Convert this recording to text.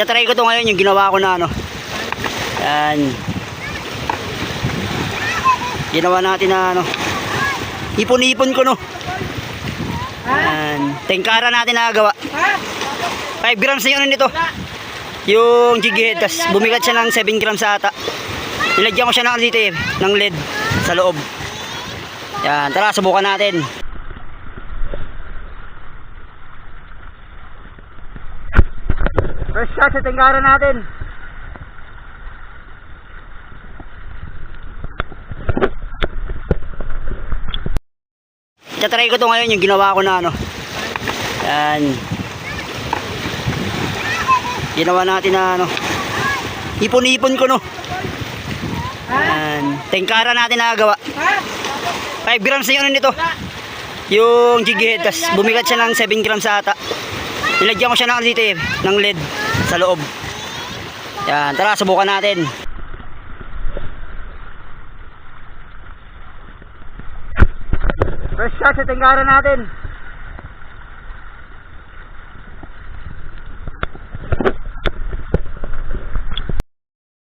Tatry ko to ngayon yung ginawa ko na ano. Yan. Ginawa natin na ano. Ipon-ipon ko no. Yan. Tengkara natin nagawa. 5 grams na yun nito. Yung jighead. Tapos bumigat siya ng 7 grams ata. Nilagyan ko siya ng ano dito eh, ng lead sa loob. Yan, tara subukan natin. First shot sa tenggara natin. Tatry ko to ngayon yung ginawa ko na ano. Yan. Ginawa natin na ano. Ipon-ipon ko no. Yan. Tengkara natin nagawa. 5 grams na yun nito. Yung jighead. Tapos bumigat siya ng 7 grams ata. Nilagyan ko siya ng ano dito eh, ng lead sa loob. Yan, tara subukan natin. First shot sa tenggara natin.